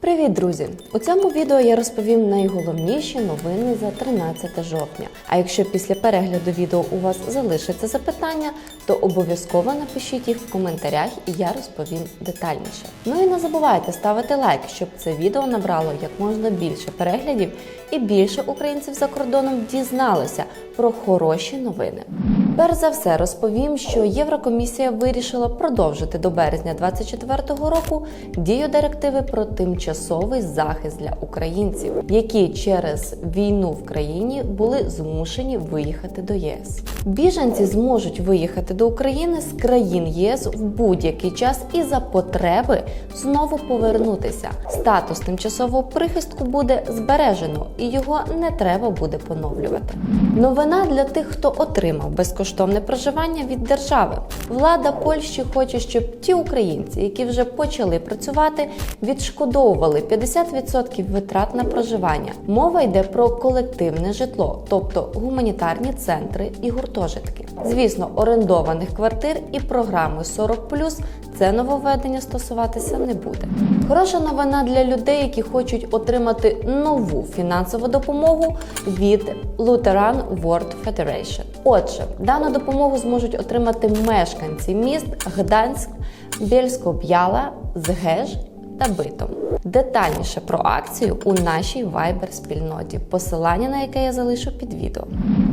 Привіт, друзі! У цьому відео я розповім найголовніші новини за 13 жовтня. А якщо після перегляду відео у вас залишаться запитання, то обов'язково напишіть їх в коментарях і я розповім детальніше. Ну і не забувайте ставити лайк, щоб це відео набрало як можна більше переглядів і більше українців за кордоном дізналося про хороші новини. Перш за все розповім, що Єврокомісія вирішила продовжити до березня 2024 року дію директиви про тимчасовий захист для українців, які через війну в країні були змушені виїхати до ЄС. Біженці зможуть виїхати до України з країн ЄС в будь-який час і за потреби знову повернутися. Статус тимчасового прихистку буде збережено і його не треба буде поновлювати. Новина для тих, хто отримав безкоштовне проживання від держави. Влада Польщі хоче, щоб ті українці, які вже почали працювати, відшкодовували 50% витрат на проживання. Мова йде про колективне житло, тобто гуманітарні центри і гуртожитки. Звісно, орендованих квартир і програми 40+, це нововведення стосуватися не буде. Хороша новина для людей, які хочуть отримати нову фінансову допомогу від Lutheran World Federation. Отже, дану допомогу зможуть отримати мешканці міст Гданськ, Бєльсько-Б'яла, Згеж та Битом. Детальніше про акцію у нашій Viber спільноті, посилання на яке я залишу під відео.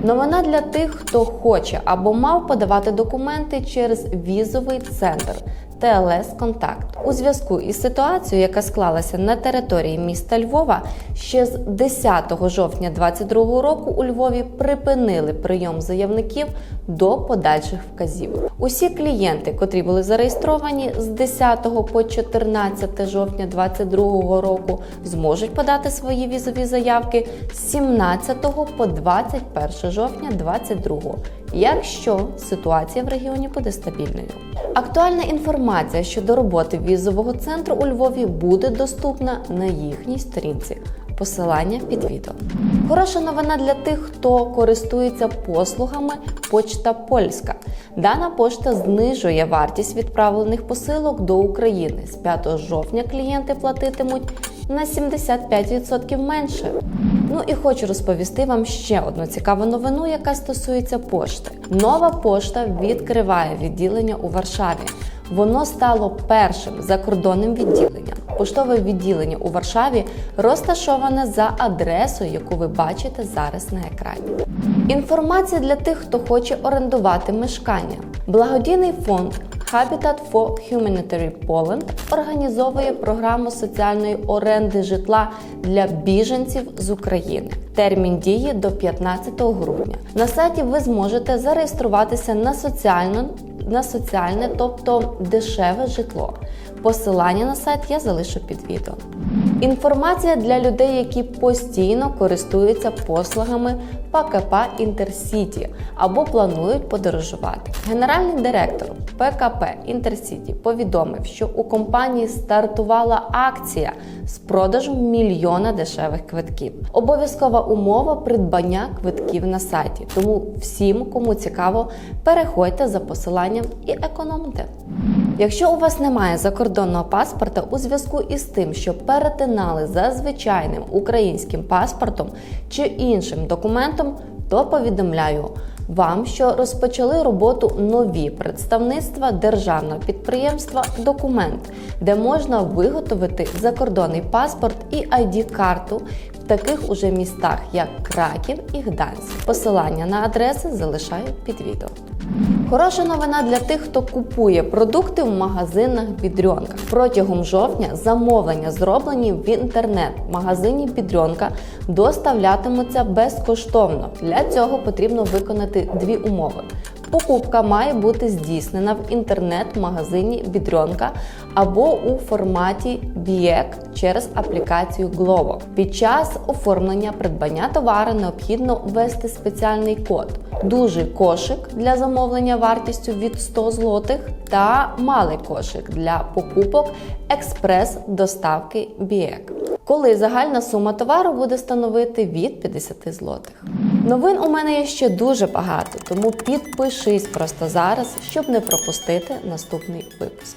Новина для тих, хто хоче або мав подавати документи через візовий центр. ТЛС Контакт у зв'язку із ситуацією, яка склалася на території міста Львова, ще з 10 жовтня 2022 року у Львові припинили прийом заявників до подальших вказівок. Усі клієнти, котрі були зареєстровані з 10 по 14 жовтня 2022 року, зможуть подати свої візові заявки з 17 по 21 жовтня 2022 якщо ситуація в регіоні буде стабільною. Актуальна інформація щодо роботи візового центру у Львові буде доступна на їхній сторінці. Посилання під відео. Хороша новина для тих, хто користується послугами Почта Польська. Дана пошта знижує вартість відправлених посилок до України. З 5 жовтня клієнти платитимуть на 75% менше. Ну і хочу розповісти вам ще одну цікаву новину, яка стосується пошти. Нова пошта відкриває відділення у Варшаві. Воно стало першим закордонним відділенням. Поштове відділення у Варшаві розташоване за адресою, яку ви бачите зараз на екрані. Інформація для тих, хто хоче орендувати мешкання. Благодійний фонд Habitat for Humanitary Poland організовує програму соціальної оренди житла для біженців з України. Термін дії до 15 грудня. На сайті ви зможете зареєструватися на соціальну на соціальне, тобто дешеве житло. Посилання на сайт я залишу під відео. Інформація для людей, які постійно користуються послугами ПКП Інтерсіті або планують подорожувати. Генеральний директор ПКП Інтерсіті повідомив, що у компанії стартувала акція з продажу мільйона дешевих квитків. Обов'язкова умова придбання квитків на сайті. Тому всім, кому цікаво, переходьте за посиланням і економте. Якщо у вас немає закордонного паспорта у зв'язку із тим, що перетинали за звичайним українським паспортом чи іншим документом, то повідомляю вам, що розпочали роботу нові представництва державного підприємства Документ, де можна виготовити закордонний паспорт і ID-карту в таких уже містах, як Краків і Гданськ. Посилання на адреси залишаю під відео. Хороша новина для тих, хто купує продукти в магазинах Бідрьонка. Протягом жовтня замовлення, зроблені в інтернет-магазині Бідрьонка, доставлятимуться безкоштовно. Для цього потрібно виконати дві умови. Покупка має бути здійснена в інтернет-магазині Бідрьонка або у форматі BIEC через аплікацію Glovo. Під час оформлення придбання товару необхідно ввести спеціальний код. Дужий кошик для замовлення вартістю від 100 злотих та малий кошик для покупок експрес-доставки BIEC коли загальна сума товару буде становити від 50 злотих. Новин у мене є ще дуже багато, тому підпишись просто зараз, щоб не пропустити наступний випуск.